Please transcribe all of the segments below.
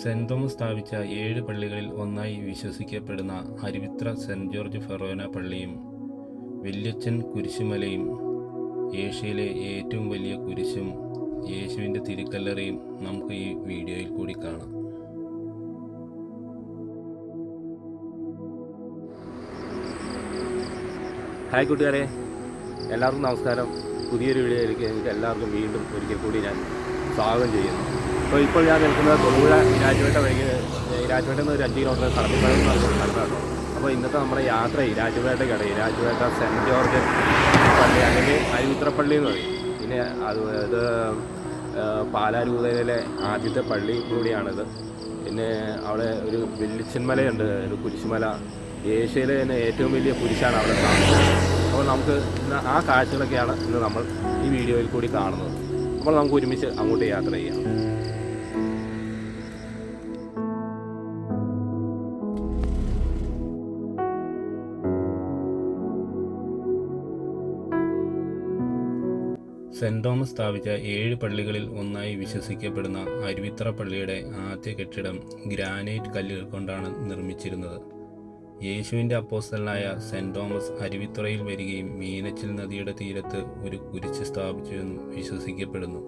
Saint Thomas സ്ഥാപിച്ച ഏഴ് പള്ളികളിൽ ഒന്നായി വിശ്വസിക്കപ്പെടുന്ന അരുവിത്ര സെന്റ് ജോർജ് ഫെറോന പള്ളിയും വല്യച്ഛൻ കുരിശുമലയും ഏഷ്യയിലെ ഏറ്റവും വലിയ കുരിശും യേശുവിന്റെ തിരുക്കല്ലറയും നമുക്ക് ഈ വീഡിയോയിൽ കൂടി കാണാം. ഹായ് കൂട്ടുകാരെ എല്ലാവർക്കും നമസ്കാരം. പുതിയൊരു വീഡിയോയിലേക്ക് എനിക്ക് എല്ലാവർക്കും വീണ്ടും ഒരിക്കൽ കൂടി ഞാൻ സ്വാഗതം ചെയ്യുന്നു. അപ്പോൾ ഇപ്പോൾ ഞാൻ നിൽക്കുന്നത് തൊടുപുഴ ഇരാജുവേട്ട വഴിക്ക്. ഇരാജുവേട്ട നിന്ന് ഒരു അഞ്ച് കിലോമീറ്റർ കടത്തിപ്പഴം എന്ന് അപ്പോൾ ഇന്നത്തെ നമ്മുടെ യാത്ര ഇരാജുവേട്ടയ്ക്കടെ ഇരാജുവേട്ട സെന്റ് ജോർജ് പള്ളി അല്ലെങ്കിൽ അരുവിത്രപ്പള്ളി എന്ന് പറയും. പിന്നെ അത് ഇത് പാലാരൂതയിലെ ആദ്യത്തെ പള്ളി കൂടിയാണിത്. പിന്നെ അവിടെ ഒരു വെല്ലിച്ചന്മലയുണ്ട് ഒരു കുരിശുമല. ഏഷ്യയിലെ തന്നെ ഏറ്റവും വലിയ കുരിശാണ് അവിടെ കാണുന്നത്. അപ്പോൾ നമുക്ക് ആ കാഴ്ചകളൊക്കെയാണ് ഇന്ന് നമ്മൾ ഈ വീഡിയോയിൽ കൂടി കാണുന്നത്. അപ്പോൾ നമുക്ക് ഒരുമിച്ച് അങ്ങോട്ട് യാത്ര ചെയ്യാം. സെന്റ് തോമസ് സ്ഥാപിച്ച ഏഴ് പള്ളികളിൽ ഒന്നായി വിശ്വസിക്കപ്പെടുന്ന അരുവിത്ര പള്ളിയുടെ ആദ്യ കെട്ടിടം ഗ്രാനൈറ്റ് കല്ലുകൾ കൊണ്ടാണ് നിർമ്മിച്ചിരുന്നത്. യേശുവിന്റെ അപ്പോസ്റ്റലായ സെന്റ് തോമസ് അരുവിത്തുറയിൽ വരികയും മീനച്ചിൽ നദിയുടെ തീരത്ത് ഒരു കുരിശ് സ്ഥാപിച്ചുവെന്നും വിശ്വസിക്കപ്പെടുന്നു.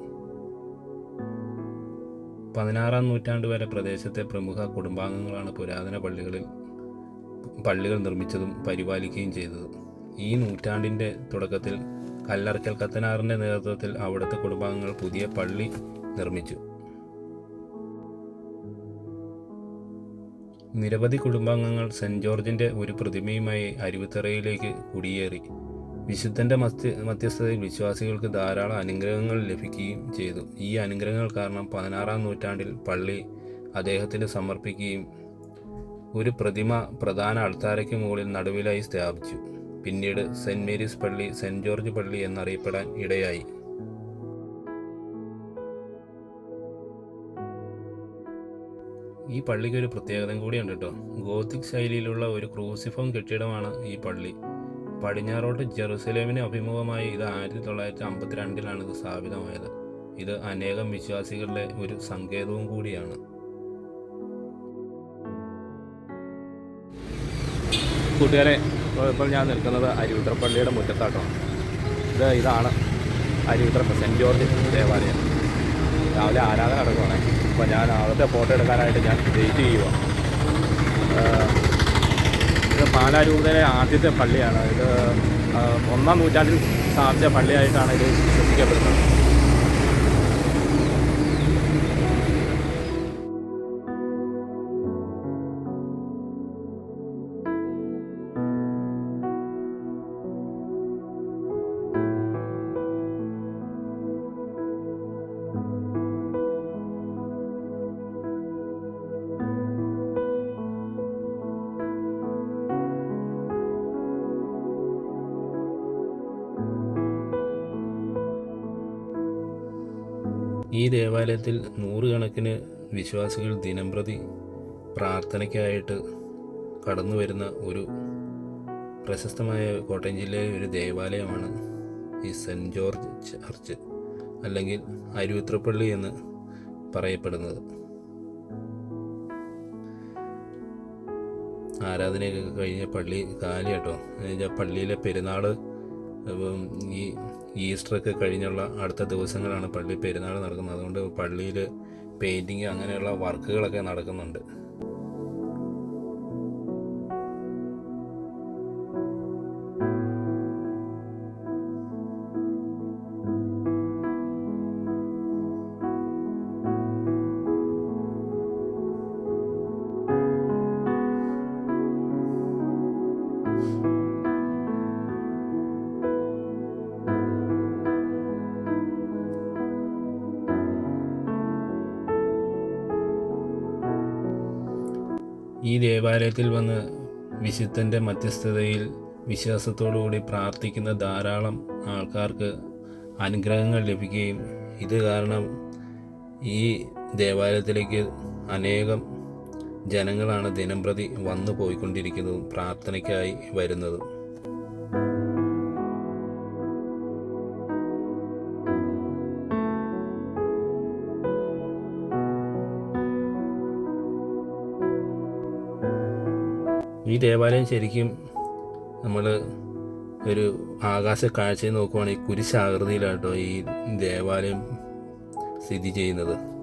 പതിനാറാം നൂറ്റാണ്ട് വരെ പ്രദേശത്തെ പ്രമുഖ കുടുംബാംഗങ്ങളാണ് പുരാതന പള്ളികളിൽ പള്ളികൾ നിർമ്മിച്ചതും പരിപാലിക്കുകയും ചെയ്തത്. ഈ നൂറ്റാണ്ടിന്റെ തുടക്കത്തിൽ കല്ലറക്കൽ കത്തനാറിന്റെ നേതൃത്വത്തിൽ അവിടുത്തെ കുടുംബാംഗങ്ങൾ പുതിയ പള്ളി നിർമ്മിച്ചു. നിരവധി കുടുംബാംഗങ്ങൾ സെന്റ് ജോർജിന്റെ ഒരു പ്രതിമയുമായി അരുവിത്തറയിലേക്ക് കുടിയേറി. വിശുദ്ധന്റെ മധ്യ മധ്യസ്ഥതയിൽ വിശ്വാസികൾക്ക് ധാരാളം അനുഗ്രഹങ്ങൾ ലഭിക്കുകയും ചെയ്തു. ഈ അനുഗ്രഹങ്ങൾ കാരണം പതിനാറാം നൂറ്റാണ്ടിൽ പള്ളി അദ്ദേഹത്തിന് സമർപ്പിക്കുകയും ഒരു പ്രതിമ പ്രധാന അൾത്താരയ്ക്ക് മുകളിൽ നടുവിലായി സ്ഥാപിച്ചു. പിന്നീട് സെന്റ് മേരീസ് പള്ളി സെന്റ് ജോർജ് പള്ളി എന്നറിയപ്പെടാൻ ഇടയായി. ഈ പള്ളിക്ക് ഒരു പ്രത്യേകതയും കൂടിയുണ്ട് കേട്ടോ. ഗോത്തിക് ശൈലിയിലുള്ള ഒരു ക്രൂസിഫോം കെട്ടിടമാണ് ഈ പള്ളി. പടിഞ്ഞാറോട്ട് ജെറുസലേമിന് അഭിമുഖമായി ഇത് ആയിരത്തി തൊള്ളായിരത്തി അമ്പത്തിരണ്ടിലാണ് ഇത് സ്ഥാപിതമായത്. ഇത് അനേകം വിശ്വാസികളുടെ ഒരു സങ്കേതവും കൂടിയാണ്. കൂട്ടുകാരെ ഇപ്പോൾ ഞാൻ നിൽക്കുന്നത് അരുവിത്രപ്പള്ളിയുടെ മുറ്റത്താട്ടമാണ് ഇത് ഇതാണ് അരുവിത്ര സെന്റ് ജോർജ് ദേവാലയം. രാവിലെ ആരാധന നടക്കുവാണ്. അപ്പോൾ ഞാൻ അവിടുത്തെ ഫോട്ടോ എടുക്കാനായിട്ട് ഞാൻ വെയിറ്റ് ചെയ്യുക ഇത് പാലാരൂപതയിലെ ആദ്യത്തെ പള്ളിയാണ്. ഇത് ഒന്നാം നൂറ്റാണ്ടിൽ സ്ഥാപിച്ച പള്ളിയായിട്ടാണ് ഇത് വിശ്വസിക്കപ്പെടുന്നത്. ഈ ദേവാലയത്തിൽ നൂറുകണക്കിന് വിശ്വാസികൾ ദിനംപ്രതി പ്രാർത്ഥനയ്ക്കായിട്ട് കടന്നു വരുന്ന ഒരു പ്രശസ്തമായ കോട്ടയം ജില്ലയിലെ ഒരു ദേവാലയമാണ് ഈ സെന്റ് ജോർജ് ചർച്ച് അല്ലെങ്കിൽ അരുവിത്രപ്പള്ളി എന്ന് പറയപ്പെടുന്നത്. ആരാധനയൊക്കെ കഴിഞ്ഞ പള്ളി കാലി കേട്ടോ പള്ളിയിലെ പെരുന്നാൾ ഈ ഈസ്റ്ററൊക്കെ കഴിഞ്ഞുള്ള അടുത്ത ദിവസങ്ങളാണ് പള്ളി പെരുന്നാൾ നടക്കുന്നത്. അതുകൊണ്ട് പള്ളിയിൽ പെയിന്റിങ് അങ്ങനെയുള്ള വർക്കുകളൊക്കെ നടക്കുന്നുണ്ട്. ദേവാലയത്തിൽ വന്ന് വിശുദ്ധന്റെ മധ്യസ്ഥതയിൽ വിശ്വാസത്തോടുകൂടി പ്രാർത്ഥിക്കുന്ന ധാരാളം ആൾക്കാർക്ക് അനുഗ്രഹങ്ങൾ ലഭിക്കുകയും ഇത് കാരണം ഈ ദേവാലയത്തിലേക്ക് അനേകം ജനങ്ങളാണ് ദിനംപ്രതി വന്നു പോയിക്കൊണ്ടിരിക്കുന്നതും പ്രാർത്ഥനയ്ക്കായി വരുന്നതും. ഈ ദേവാലയം ശരിക്കും നമ്മൾ ഒരു ആകാശ കാഴ്ചയിൽ നോക്കുവാണെങ്കിൽ കുരിശാകൃതിയിലാട്ടോ ഈ ദേവാലയം സ്ഥിതി ചെയ്യുന്നത്.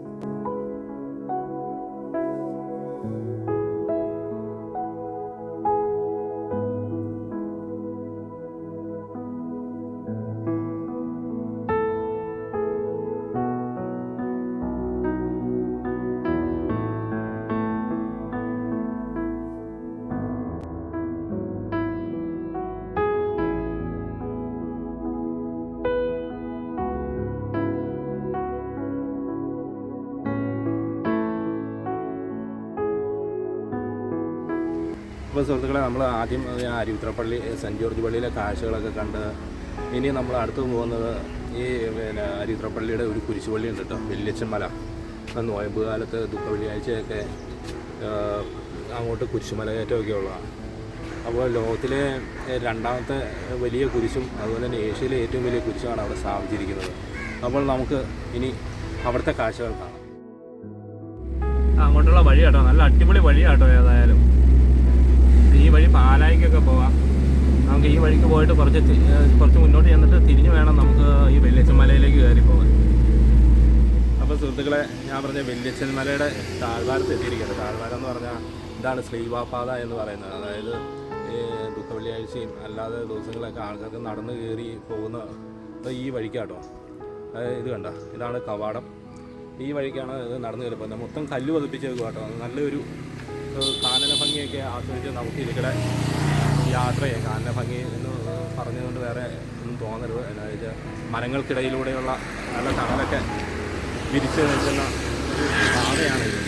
അപ്പോൾ സുഹൃത്തുക്കളെ നമ്മൾ ആദ്യം അരുവിത്രപ്പള്ളി സെന്റ് ജോർജ് പള്ളിയിലെ കാഴ്ചകളൊക്കെ കണ്ട് ഇനി നമ്മൾ അടുത്ത് പോകുന്നത് ഈ പിന്നെ അരുവിത്രപ്പള്ളിയുടെ ഒരു കുരിശുപള്ളി ഉണ്ട് കേട്ടോ വെല്ലിച്ചമല നോയമ്പ് കാലത്ത് ദുഃഖ വെള്ളിയാഴ്ചയൊക്കെ അങ്ങോട്ട് കുരിശുമല കയറ്റമൊക്കെ ഉള്ളതാണ്. അപ്പോൾ ലോകത്തിലെ രണ്ടാമത്തെ വലിയ കുരിശും അതുപോലെ തന്നെ ഏഷ്യയിലെ ഏറ്റവും വലിയ കുരിശുമാണ് അവിടെ സ്ഥാപിച്ചിരിക്കുന്നത്. അപ്പോൾ നമുക്ക് ഇനി അവിടുത്തെ കാഴ്ചകൾ കാണാം. അങ്ങോട്ടുള്ള വഴി കേട്ടോ നല്ല അടിപൊളി വഴി കേട്ടോ ഏതായാലും. വഴി പാലായിക്കൊക്കെ പോവാം. നമുക്ക് ഈ വഴിക്ക് പോയിട്ട് കുറച്ച് കുറച്ച് മുന്നോട്ട് ചെന്നിട്ട് തിരിഞ്ഞു വേണം നമുക്ക് ഈ വെല്ലിച്ചൻ മലയിലേക്ക് കയറി പോകാൻ അപ്പോൾ സുഹൃത്തുക്കളെ ഞാൻ പറഞ്ഞ വെല്ലിച്ചൻ മലയുടെ താഴ്വാരത്ത് എത്തിയിരിക്കുന്നത് താഴ്വാരം എന്ന് പറഞ്ഞാൽ ഇതാണ് ശ്രീവാപാത എന്ന് പറയുന്നത്. അതായത് ദുഃഖ വെള്ളിയാഴ്ചയും അല്ലാതെ ദിവസങ്ങളൊക്കെ ആൾക്കാർക്ക് നടന്ന് കയറി പോകുന്ന ഈ വഴിക്കാട്ടോ. ഇത് കണ്ട ഇതാണ് കവാടം. ഈ വഴിക്കാണ് ഇത് നടന്നു കയറി പോകുന്നത് മൊത്തം കല്ല് പതിപ്പിച്ച് കേട്ടോ നല്ലൊരു കാനന ഭംഗിയൊക്കെ ആസ്വദിച്ച് നമുക്ക് ഇരിക്കടെ യാത്രയെ കാനന ഭംഗി എന്ന് പറഞ്ഞുകൊണ്ട് വേറെ ഒന്നും തോന്നരുത്. എന്നാ വെച്ചാൽ മരങ്ങൾക്കിടയിലൂടെയുള്ള നല്ല തണലൊക്കെ വിരിച്ച് നിൽക്കുന്ന ഒരു പാതയാണിത്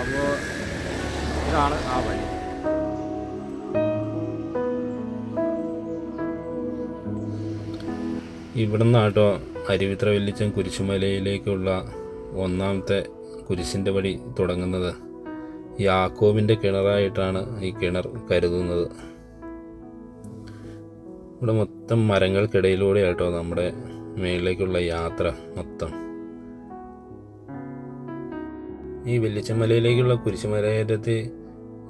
അപ്പോൾ ഇതാണ് ആ വഴി. ഇവിടുന്ന് ആട്ടോ അരുവിത്ര വെല്ലിച്ചൻ കുരിശുമലയിലേക്കുള്ള ഒന്നാമത്തെ കുരിശിന്റെ വഴി തുടങ്ങുന്നത്. യാക്കോബിന്റെ കിണറായിട്ടാണ് ഈ കിണർ കരുതുന്നത്. ഇവിടെ മൊത്തം മരങ്ങൾക്കിടയിലൂടെ ആട്ടോ നമ്മുടെ മേളിലേക്കുള്ള യാത്ര മൊത്തം. ഈ വെല്ലിച്ചമലയിലേക്കുള്ള കുരിശുമലയേറ്റത്തിൽ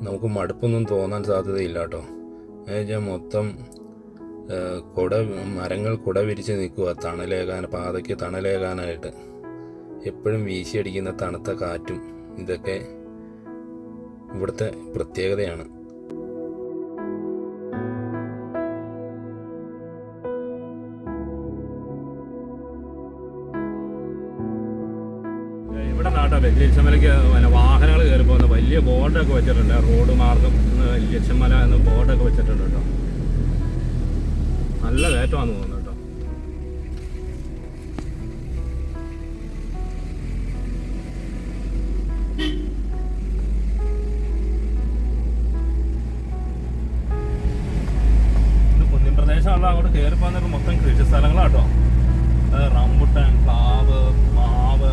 നമുക്ക് മടുപ്പൊന്നും തോന്നാൻ സാധ്യതയില്ല കേട്ടോ എന്നുവെച്ചാൽ മൊത്തം കുട മരങ്ങൾ കുട വിരിച്ച് നിൽക്കുക തണലേകാൻ പാതയ്ക്ക് തണലേകാനായിട്ട്. എപ്പോഴും വീശിയടിക്കുന്ന തണുത്ത കാറ്റും ഇതൊക്കെ ഇവിടുത്തെ പ്രത്യേകതയാണ്. ഇവിടെ നാട്ടോ ലക്ഷ്യമലയ്ക്ക് വാഹനങ്ങൾ കയറി പോകുന്ന വലിയ ബോർഡൊക്കെ വെച്ചിട്ടുണ്ട്. റോഡ് മാർഗം ലക്ഷ്യമല എന്ന ബോർഡൊക്കെ വെച്ചിട്ടുണ്ട് കേട്ടോ. നല്ല കയറ്റമാണെന്ന് തോന്നുന്നു. കുന്നിൻ പ്രദേശമുള്ള അങ്ങോട്ട് കയറി പോകുന്നൊക്കെ മൊത്തം കൃഷി സ്ഥലങ്ങളാട്ടോ. റംബുട്ടാൻ പ്ലാവ് മാവ്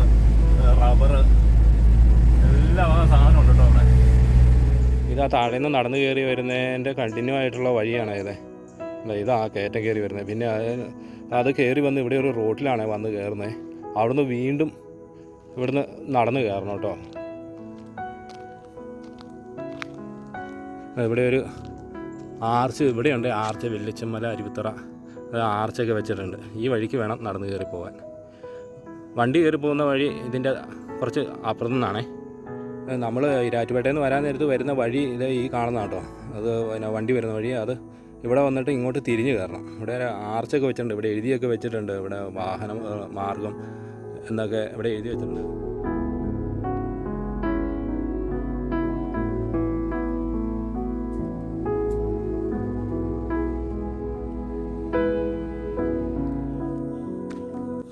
റബ്ബർ എല്ലാ സാധനം ഉണ്ട് കേട്ടോ അവിടെ. ആ താഴെ നിന്ന് നടന്നു കയറി വരുന്നതിന്റെ കണ്ടിന്യൂ ആയിട്ടുള്ള വഴിയാണ് ഇത്. ഇതാ കയറ്റം കയറി വരുന്നത്. പിന്നെ അത് കയറി വന്ന് ഇവിടെ ഒരു റോട്ടിലാണ് വന്ന് കയറുന്നത് അവിടുന്ന് വീണ്ടും ഇവിടുന്ന് നടന്നു കയറണം കേട്ടോ. ഇവിടെ ഒരു ആർച്ച് ഇവിടെയുണ്ട്. ആർച്ച് വെല്ലിച്ചമ്മല അരുവിത്തറ ആർച്ചൊക്കെ വെച്ചിട്ടുണ്ട്. ഈ വഴിക്ക് വേണം നടന്നു കയറി പോകാൻ. വണ്ടി കയറി പോകുന്ന വഴി ഇതിന്റെ കുറച്ച് അപ്പുറത്തു നിന്നാണേ. നമ്മൾ ഇരാറ്റുപേട്ടയിൽ നിന്ന് വരാൻ നേരത്ത് വരുന്ന വഴി ഇത് ഈ കാണുന്ന കേട്ടോ. അത് പിന്നെ വണ്ടി വരുന്ന വഴി. അത് ഇവിടെ വന്നിട്ട് ഇങ്ങോട്ട് തിരിഞ്ഞ് കയറണം. ഇവിടെ ആർച്ചൊക്കെ വെച്ചിട്ടുണ്ട്. ഇവിടെ എഴുതിയൊക്കെ വെച്ചിട്ടുണ്ട്. ഇവിടെ വാഹനം മാർഗം എന്നൊക്കെ ഇവിടെ എഴുതി വെച്ചിട്ടുണ്ട്.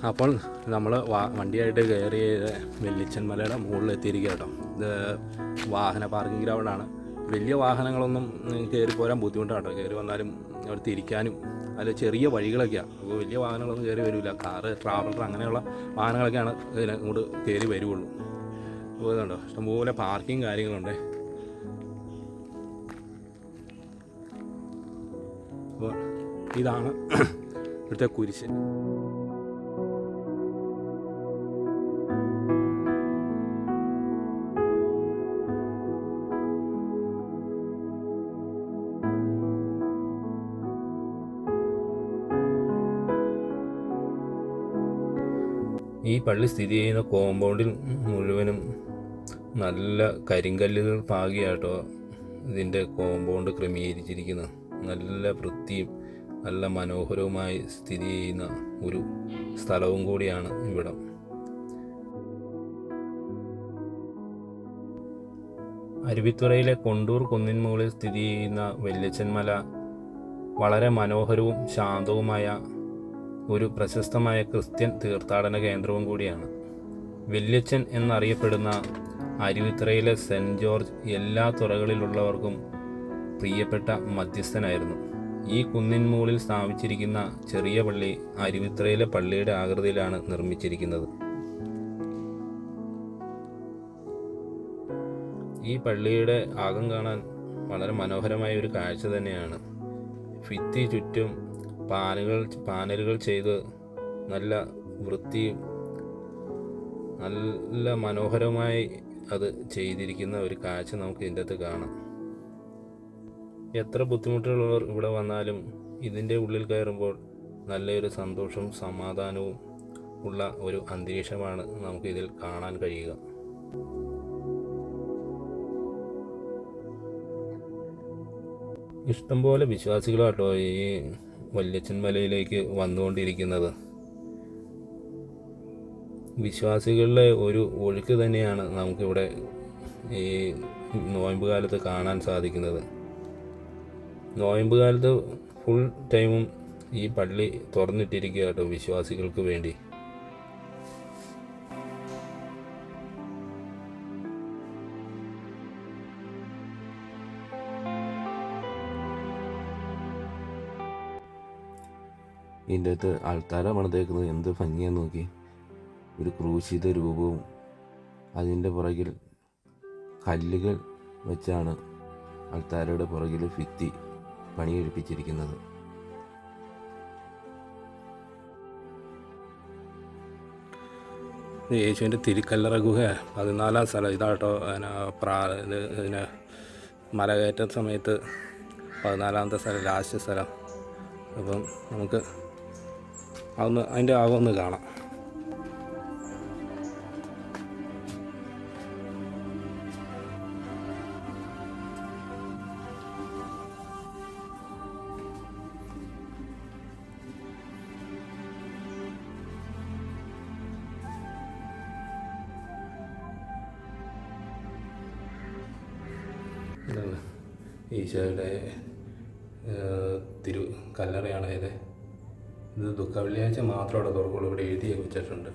അപ്പോൾ നമ്മൾ വണ്ടിയായിട്ട് കയറി വെല്ലിച്ചൻ മലയുടെ മുകളിൽ എത്തിയിരിക്കുക കേട്ടോ. ഇത് വാഹന പാർക്കിംഗ് ഗ്രൗണ്ടാണ് വലിയ വാഹനങ്ങളൊന്നും കയറി പോരാൻ ബുദ്ധിമുട്ടാണ് കേട്ടോ. കയറി വന്നാലും അവിടെ തിരിക്കാനും അതിൽ ചെറിയ വഴികളൊക്കെയാണ് അപ്പോൾ വലിയ വാഹനങ്ങളൊന്നും കയറി വരില്ല കാറ് ട്രാവലർ അങ്ങനെയുള്ള വാഹനങ്ങളൊക്കെയാണ് ഇതിന് ഇങ്ങോട്ട് കയറി വരുള്ളൂ അപ്പോൾ ഇതുണ്ടോ? ഇഷ്ടംപോലെ പാർക്കിംഗ് കാര്യങ്ങളുണ്ട്. അപ്പോൾ ഇതാണ് ഇവിടുത്തെ കുരിശ്. ഈ പള്ളി സ്ഥിതി ചെയ്യുന്ന കോമ്പൗണ്ടിൽ മുഴുവനും നല്ല കരിങ്കല്ലുകൾ പാകിയാട്ടോ ഇതിന്റെ കോമ്പൗണ്ട് ക്രമീകരിച്ചിരിക്കുന്നത് നല്ല വൃത്തിയും നല്ല മനോഹരവുമായി സ്ഥിതി ചെയ്യുന്ന ഒരു സ്ഥലവും കൂടിയാണ് ഇവിടം. അരുവിത്തുറയിലെ കൊണ്ടൂർ കുന്നിൻ മുകളിൽ സ്ഥിതി ചെയ്യുന്ന വല്യച്ചൻ മല വളരെ മനോഹരവും ശാന്തവുമായ ഒരു പ്രശസ്തമായ ക്രിസ്ത്യൻ തീർത്ഥാടന കേന്ദ്രവും കൂടിയാണ്. വല്യച്ഛൻ എന്നറിയപ്പെടുന്ന അരുവിത്രയിലെ സെന്റ് ജോർജ് എല്ലാ തുറകളിലുള്ളവർക്കും പ്രിയപ്പെട്ട മധ്യസ്ഥനായിരുന്നു. ഈ കുന്നിൻ മുകളിൽ സ്ഥാപിച്ചിരിക്കുന്ന ചെറിയ പള്ളി അരുവിത്രയിലെ പള്ളിയുടെ ആകൃതിയിലാണ് നിർമ്മിച്ചിരിക്കുന്നത്. ഈ പള്ളിയുടെ ആകം കാണാൻ വളരെ മനോഹരമായ ഒരു കാഴ്ച തന്നെയാണ്. ഭിത്തി ചുറ്റും പാനുകൾ പാനലുകൾ ചെയ്ത് നല്ല വൃത്തിയും നല്ല മനോഹരമായി അത് ചെയ്തിരിക്കുന്ന ഒരു കാഴ്ച നമുക്ക് ഇതിന്റെ അകത്ത് കാണാം. എത്ര ബുദ്ധിമുട്ടുള്ളവർ ഇവിടെ വന്നാലും ഇതിന്റെ ഉള്ളിൽ കയറുമ്പോൾ നല്ലൊരു സന്തോഷവും സമാധാനവും ഉള്ള ഒരു അന്തരീക്ഷമാണ് നമുക്ക് ഇതിൽ കാണാൻ കഴിയുക. ഇഷ്ടംപോലെ വിശ്വാസികളാട്ടോ ഈ വല്യച്ചൻ മലയിലേക്ക് വന്നുകൊണ്ടിരിക്കുന്നത്. വിശ്വാസികളുടെ ഒരു ഒഴുക്ക് തന്നെയാണ് നമുക്കിവിടെ ഈ നോയമ്പ് കാലത്ത് കാണാൻ സാധിക്കുന്നത്. നോയമ്പ് കാലത്ത് ഫുൾ ടൈമും ഈ പള്ളി തുറന്നിട്ടിരിക്കുക കേട്ടോ വിശ്വാസികൾക്ക് വേണ്ടി. ഇതിന്റെ അകത്ത് ആൾക്കാരെ പണിതേക്കുന്നത് എന്ത് ഭംഗിയാന്ന് നോക്കി. ഒരു ക്രൂശിത രൂപവും അതിന്റെ പുറകിൽ കല്ലുകൾ വെച്ചാണ് ആൾക്കാരുടെ പുറകിൽ ഭിത്തി പണിയെടുപ്പിച്ചിരിക്കുന്നത്. യേശുവിന്റെ തിരിക്കല്ലറ ഗുഹ പതിനാലാം സ്ഥലം. ഇതാട്ടോ പ്രാ ഇത് ഇതിന് മലകയറ്റ സമയത്ത് പതിനാലാമത്തെ സ്ഥലം ലാസ്റ്റ് സ്ഥലം. അപ്പം നമുക്ക് അതൊന്ന് അതിന്റെ ആകൊന്ന് കാണാം. ഈശോയുടെ തിരു കല്ലറയാണ് ഇത്. ഇത് ദുഃഖ വെള്ളിയാഴ്ച മാത്രം അവിടെ തുറക്കുള്ളൂ. ഇവിടെ എഴുതി വെച്ചിട്ടുണ്ട്.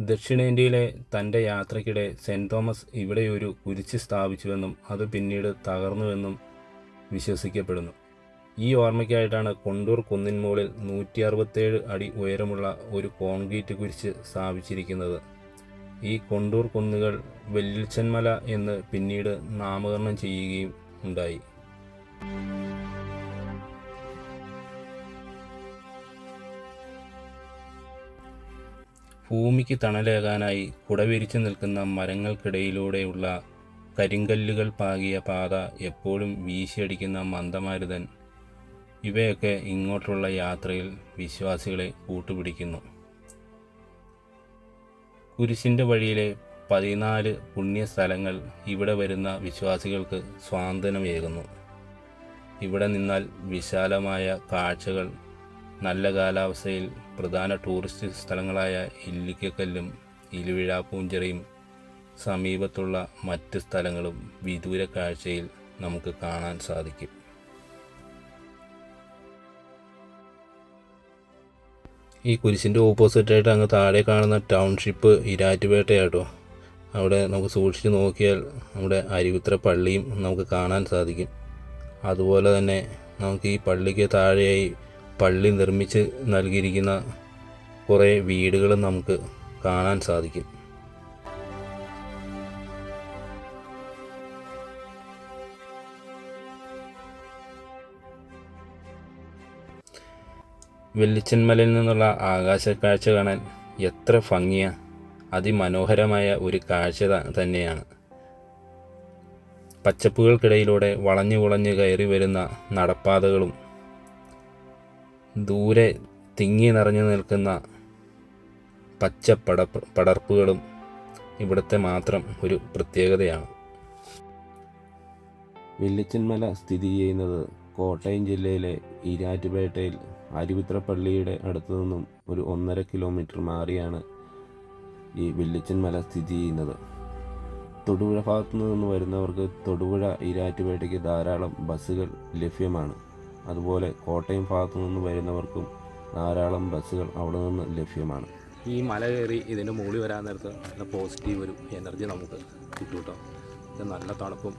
ദക്ഷിണേന്ത്യയിലെ തന്റെ യാത്രയ്ക്കിടെ സെന്റ് തോമസ് ഇവിടെ ഒരു കുരിശ് സ്ഥാപിച്ചുവെന്നും അത് പിന്നീട് തകർന്നുവെന്നും വിശ്വസിക്കപ്പെടുന്നു. ഈ ഓർമ്മയ്ക്കായിട്ടാണ് കൊണ്ടൂർ കുന്നിൻ മുകളിൽ നൂറ്റി അറുപത്തേഴ് അടി ഉയരമുള്ള ഒരു കോൺക്രീറ്റ് കുരിശ് സ്ഥാപിച്ചിരിക്കുന്നത്. ഈ കൊണ്ടൂർ കുന്നുകൾ വെല്ലിച്ചന്മല എന്ന് പിന്നീട് നാമകരണം ചെയ്യുകയും ഉണ്ടായി. ഭൂമിക്ക് തണലേകാനായി കുടവിരിച്ചു നിൽക്കുന്ന മരങ്ങൾക്കിടയിലൂടെയുള്ള കരിങ്കല്ലുകൾ പാകിയ പാത എപ്പോഴും വീശിയടിക്കുന്ന മന്ദമാരുതൻ ഇവയൊക്കെ ഇങ്ങോട്ടുള്ള യാത്രയിൽ വിശ്വാസികളെ കൂട്ടുപിടിക്കുന്നു. കുരിശിന്റെ വഴിയിലെ പതിനാല് പുണ്യ സ്ഥലങ്ങൾ ഇവിടെ വരുന്ന വിശ്വാസികൾക്ക് സ്വാന്തനമേകുന്നു ഇവിടെ നിന്നാൽ വിശാലമായ കാഴ്ചകൾ നല്ല കാലാവസ്ഥയിൽ പ്രധാന ടൂറിസ്റ്റ് സ്ഥലങ്ങളായ ഇല്ലിക്കക്കല്ലും ഇലുവിഴ പൂഞ്ചിറയും സമീപത്തുള്ള മറ്റ് സ്ഥലങ്ങളും വിദൂര കാഴ്ചയിൽ നമുക്ക് കാണാൻ സാധിക്കും. ഈ കുരിശിന്റെ ഓപ്പോസിറ്റായിട്ട് അങ്ങ് താഴെ കാണുന്ന ടൗൺഷിപ്പ് ഇരാറ്റുപേട്ടയാട്ടോ. അവിടെ നമുക്ക് സൂക്ഷിച്ച് നോക്കിയാൽ നമ്മുടെ അരിവിത്ര പള്ളിയും നമുക്ക് കാണാൻ സാധിക്കും. അതുപോലെ തന്നെ നമുക്ക് ഈ പള്ളിക്ക് താഴെയായി പള്ളി നിർമ്മിച്ച് നൽകിയിരിക്കുന്ന കുറേ വീടുകളും നമുക്ക് കാണാൻ സാധിക്കും. വെള്ളിച്ചന്മലയിൽ നിന്നുള്ള ആകാശക്കാഴ്ച കാണാൻ എത്ര ഭംഗിയ അതിമനോഹരമായ ഒരു കാഴ്ച തന്നെയാണ്. പച്ചപ്പുകൾക്കിടയിലൂടെ വളഞ്ഞു വളഞ്ഞ് കയറി വരുന്ന നടപ്പാതകളും ദൂരെ തിങ്ങി നിറഞ്ഞു നിൽക്കുന്ന പച്ച പടർപ്പുകളും ഇവിടുത്തെ മാത്രം ഒരു പ്രത്യേകതയാണ്. വെള്ളിച്ചന്മല സ്ഥിതി ചെയ്യുന്നത് കോട്ടയം ജില്ലയിലെ ഈരാറ്റുപേട്ടയിൽ അരുവിത്രപ്പള്ളിയുടെ അടുത്തു നിന്നും ഒരു ഒന്നര കിലോമീറ്റർ മാറിയാണ് ഈ വെള്ളിച്ചന്മല സ്ഥിതി ചെയ്യുന്നത്. തൊടുപുഴ ഭാഗത്തു നിന്ന് വരുന്നവർക്ക് തൊടുപുഴ ഈരാറ്റുപേട്ടയ്ക്ക് ധാരാളം ബസ്സുകൾ ലഭ്യമാണ്. അതുപോലെ കോട്ടയം ഭാഗത്തു നിന്ന് വരുന്നവർക്കും ധാരാളം ബസ്സുകൾ അവിടെ നിന്ന് ലഭ്യമാണ്. ഈ മല കയറി ഇതിന്റെ മുകളിൽ വരാൻ നേരത്ത് നല്ല പോസിറ്റീവ് ഒരു എനർജി നമുക്ക് കിട്ടും കേട്ടോ. നല്ല തണുപ്പും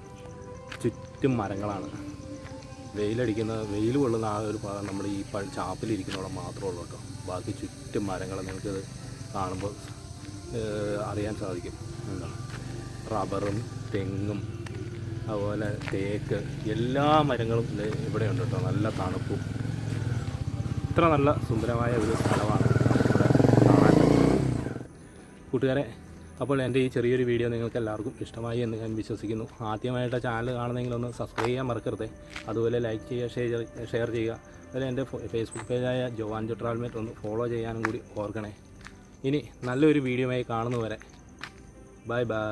ചുറ്റും മരങ്ങളാണ്. വെയിലടിക്കുന്ന വെയിൽ കൊള്ളുന്ന ആ ഒരു ഭാഗം നമ്മൾ ഈ പ ചാപ്പിലിരിക്കുന്നവിടെ മാത്രമേ ഉള്ളൂ കേട്ടോ. ബാക്കി ചുറ്റും മരങ്ങൾ നിങ്ങൾക്ക് കാണുമ്പോൾ അറിയാൻ സാധിക്കും. എന്താണ് റബ്ബറും തെങ്ങും അതുപോലെ തേക്ക് എല്ലാ മരങ്ങളും ഇവിടെയുണ്ട് കേട്ടോ. നല്ല തണുപ്പും. ഇത്ര നല്ല സുന്ദരമായ ഒരു സ്ഥലമാണ് കൂട്ടുകാരെ അപ്പോൾ എന്റെ ഈ ചെറിയൊരു വീഡിയോ നിങ്ങൾക്ക് എല്ലാവർക്കും ഇഷ്ടമായി എന്ന് ഞാൻ വിശ്വസിക്കുന്നു. ആദ്യമായിട്ട് ചാനൽ കാണുന്നെങ്കിൽ ഒന്ന് സബ്സ്ക്രൈബ് ചെയ്യാൻ മറക്കരുത്. അതുപോലെ ലൈക്ക് ചെയ്യുക ഷെയർ ഷെയർ ചെയ്യുക. അതുപോലെ എന്റെ ഫേസ്ബുക്ക് പേജായ ജോവാൻ ജുട്രാൽമേറ്റ് ഒന്ന് ഫോളോ ചെയ്യാനും കൂടി ഓർക്കണേ. ഇനി നല്ലൊരു വീഡിയോയുമായി കാണുന്നവരെ ബൈ ബൈ